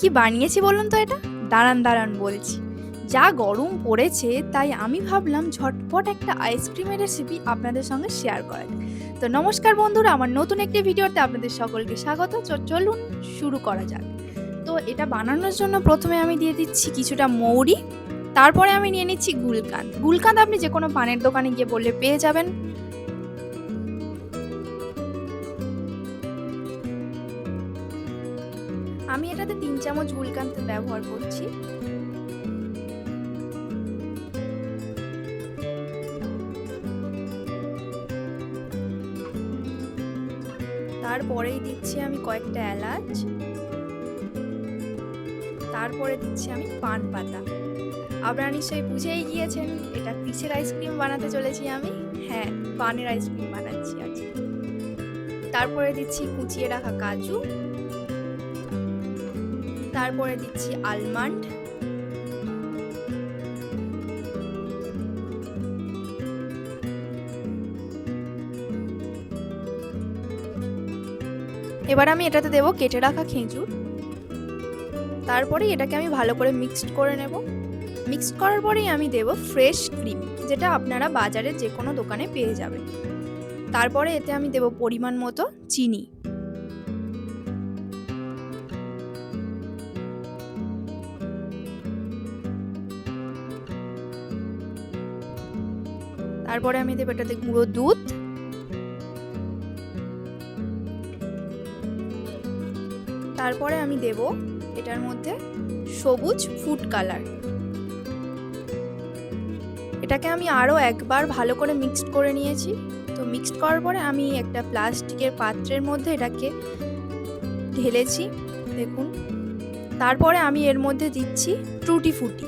কি বানিয়েছি বলুন তো এটা? দাঁড়ান দাঁড়ান বলছি। যা গরম পড়েছে, তাই আমি ভাবলাম ঝটপট একটা আইসক্রিমের রেসিপি আপনাদের সঙ্গে শেয়ার করা তো নমস্কার বন্ধুরা, আমার নতুন একটি ভিডিওতে আপনাদের সকলকে স্বাগত। চলুন শুরু করা যাক। তো এটা বানানোর জন্য প্রথমে আমি দিয়ে দিচ্ছি কিছুটা মৌরি, তারপরে আমি নিয়ে নিচ্ছি গুলকান্দ গুলকান্দ আপনি যে কোনো পানের দোকানে গিয়ে বললে পেয়ে যাবেন। আমি এটাতে তিন চামচ গুলকান্দ ব্যবহার করছি। তারপরেই দিচ্ছি আমি কয়েকটা এলাচ। তারপরে দিচ্ছি আমি পান পাতা। আপনারা নিশ্চয়ই বুঝেই গিয়েছেন, এটা কিসের আইসক্রিম বানাতে চলেছি আমি? হ্যাঁ পানের আইসক্রিম বানাচ্ছি আজকে। তারপরে দিচ্ছি কুচিয়ে রাখা কাজু। তারপরে দিচ্ছি আলমন্ড এবার আমি এটাতে দেবো কেটে রাখা খেজুর। তারপরে এটাকে আমি ভালো করে মিক্সড করে নেব। মিক্সড করার পরেই আমি দেব ফ্রেশ ক্রিম যেটা আপনারা বাজারে যে কোনো দোকানে পেয়ে যাবেন। তারপরে এতে আমি দেব পরিমাণ মতো চিনি। তারপরে আমি দেবো এটাতে গুঁড়ো দুধ। তারপরে আমি দেব এটার মধ্যে সবুজ ফুড কালার। এটাকে আমি আরও একবার ভালো করে মিক্সড করে নিয়েছি। তো মিক্সড করার পরে আমি একটা প্লাস্টিকের পাত্রের মধ্যে এটাকে ঢেলেছি, দেখুন। তারপরে আমি এর মধ্যে দিচ্ছি ট্রুটি ফুটি।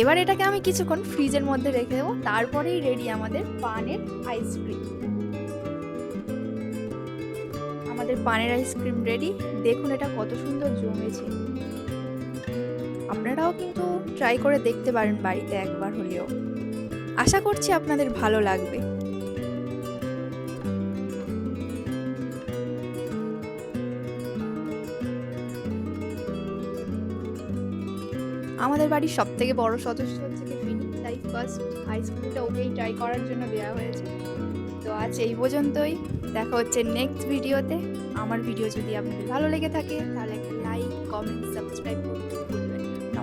এবার এটাকে আমি কিছুক্ষণ ফ্রিজের মধ্যে রেখে দেবো। তারপরেই রেডি আমাদের পানের আইসক্রিম আমাদের পানের আইসক্রিম রেডি দেখুন এটা কত সুন্দর জমেছে। আপনারাও কিন্তু ট্রাই করে দেখতে পারেন বাড়িতে একবার হলেও। আশা করছি আপনাদের ভালো লাগবে। আমাদের বাড়ির সব থেকে বড় সদস্য হচ্ছে কি ফিনি, তাই ফার্স্ট আইসক্রিমটা ওকেই ট্রাই করার জন্য দেওয়া হয়েছে। তো আজ এই পর্যন্তই, দেখা হচ্ছে নেক্সট ভিডিওতে আমার ভিডিও যদি আপনাদের ভালো লেগে থাকে, তাহলে একটা লাইক কমেন্ট সাবস্ক্রাইব করতে ভুলবেন না।